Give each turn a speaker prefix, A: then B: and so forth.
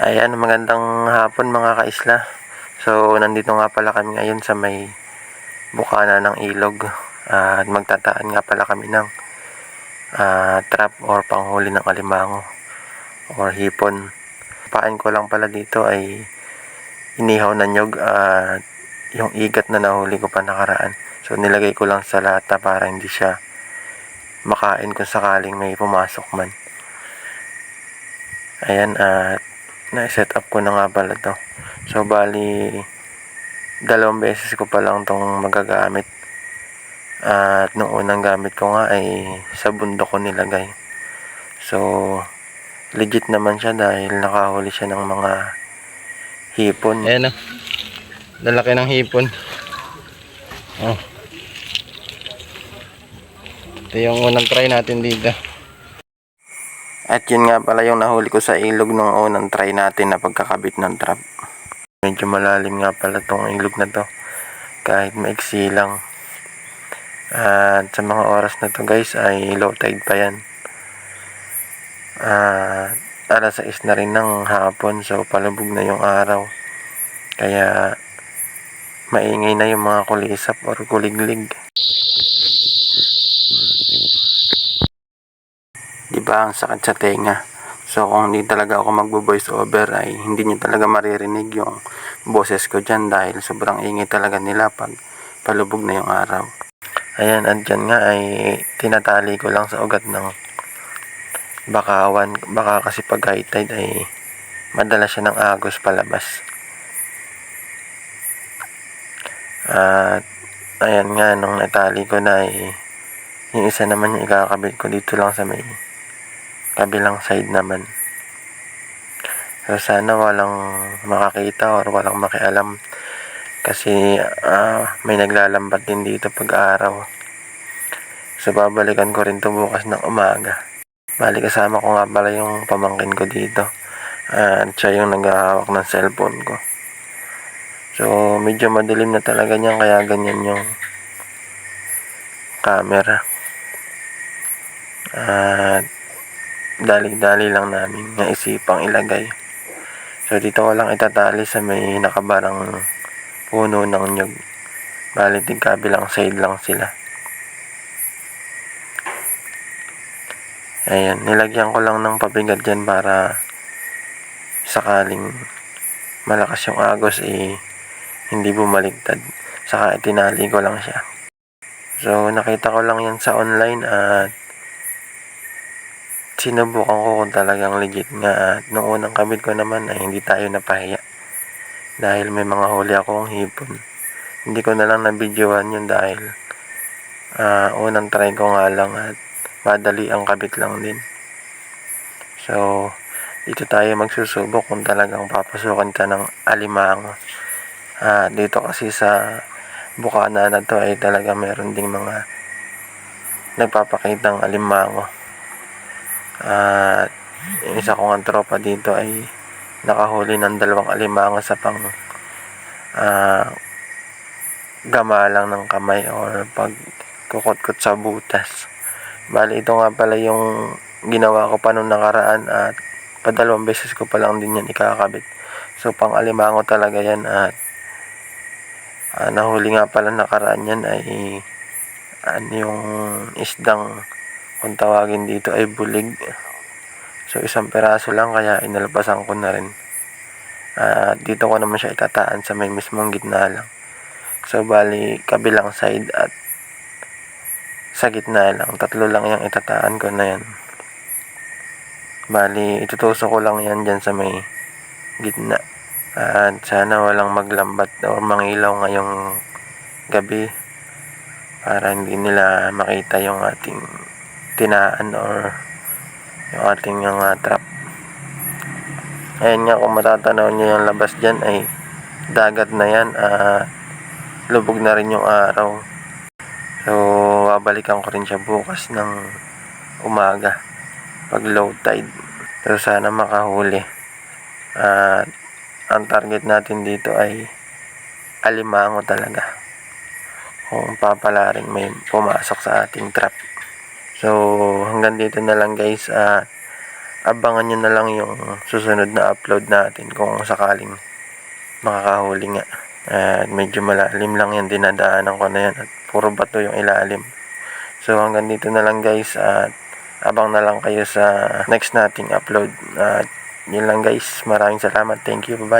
A: Ayan, magandang hapon mga kaisla. So, nandito nga pala kami ngayon sa may bukana ng ilog. Ah, At magtataan nga pala kami ng ah, trap or panghuli ng alimango or hipon. Pain ko lang pala dito ay inihaw na nyog at yung igat na nahuli ko pa nakaraan. So, nilagay ko lang sa lata para hindi siya makain kung sakaling may pumasok man. Ayan, at na-set up ko na nga pala to. So, bali, dalawang beses ko pa lang tong magagamit. At nung unang gamit ko nga ay sa bundok ko nilagay. So, legit naman siya dahil nakahuli siya ng mga hipon. Ayan na. Lalaki ng hipon. Oh. Ito yung unang try natin dito. At yun nga pala yung nahuli ko sa ilog nung unang try natin na pagkakabit ng trap. Medyo malalim nga pala tong ilog na to. Kahit maiksi lang. At sa mga oras na to guys ay low tide pa yan. At alas 6 na rin ng hapon so palubog na yung araw. Kaya maingay na yung mga kulisap or kuliglig. Ba ang sakit sa tenga. So kung hindi talaga ako magbo-voice over ay hindi niyo talaga maririnig yung boses ko dyan dahil sobrang ingay talaga nila pag palubog na yung araw. Ayan, at dyan nga ay tinatali ko lang sa ugat ng bakawan. Baka kasi pag high tide ay madala siya ng agos palabas. At ayan nga, nung natali ko na ay yung isa naman yung ikakabit ko dito lang sa may kabilang side naman. So sana walang makakita or walang makialam kasi ah, may naglalambat din dito pag araw. So babalikan ko rin to bukas ng umaga. Bali kasama ko nga pala yung pamangkin ko dito. At siya yung naghahawak ng cellphone ko. So medyo madilim na talaga niyan kaya ganyan yung camera. At dali-dali lang namin naisipang ilagay. So dito ko lang itatali sa may nakabarang puno ng nyug. Bali tig kabilang side lang sila. Ayan, nilagyan ko lang ng pabigat dyan para sakaling malakas yung agos eh hindi bumaligtad. Saka itinali ko lang siya. So nakita ko lang yan sa online at sinubukan ko kung talagang legit nga. At nung unang kabit ko naman ay hindi tayo napahiya. Dahil may mga huli akong hipon. Hindi ko na lang nabidyohan yun dahil ah, unang try ko nga lang at madali ang kabit lang din. So dito tayo magsusubok kung talagang papasukan ka ng alimango. Ah, dito kasi sa bukana na to ay talaga meron ding mga nagpapakitang alimango at yung isa kong tropa dito ay nakahuli ng dalawang alimango sa pang ah, gamalang ng kamay or pag kukutkot sa butas. Bali, ito nga pala yung ginawa ko pa nung nakaraan at padalawang beses ko pa lang din yan ikakabit. So, pang alimango talaga yan at ah, nahuli nga pala nakaraan yan ay ano yung isdang kung tawagin dito ay bulig. So isang peraso lang kaya inalpasan ko na rin. At dito ko naman siya itataan sa may mismong gitna lang. So bali kabilang side at sa gitna lang. Tatlo lang yung itataan ko na yan. Bali itutusok ko lang yan dyan sa may gitna. At sana walang maglambat o mangilaw ngayong gabi para hindi nila makita yung ating tinaan or yung ating yung uh, trap. Ayan nga kung matatanaw nyo yung labas dyan ay dagat na yan. Uh, lubog na rin yung araw. So, babalikan ko rin siya bukas ng umaga pag low tide. So, sana makahuli. At ang target natin dito ay alimango talaga. Kung papalaring may pumasok sa ating trap. So, hanggang dito na lang guys. At abangan nyo na lang yung susunod na upload natin kung sakaling makakahuli nga. At medyo malalim lang yan, dinadaanan ko na yan at puro bato yung ilalim. So hanggang dito na lang guys at abang na lang kayo sa next nating upload. At yun lang guys, maraming salamat. Thank you, bye-bye.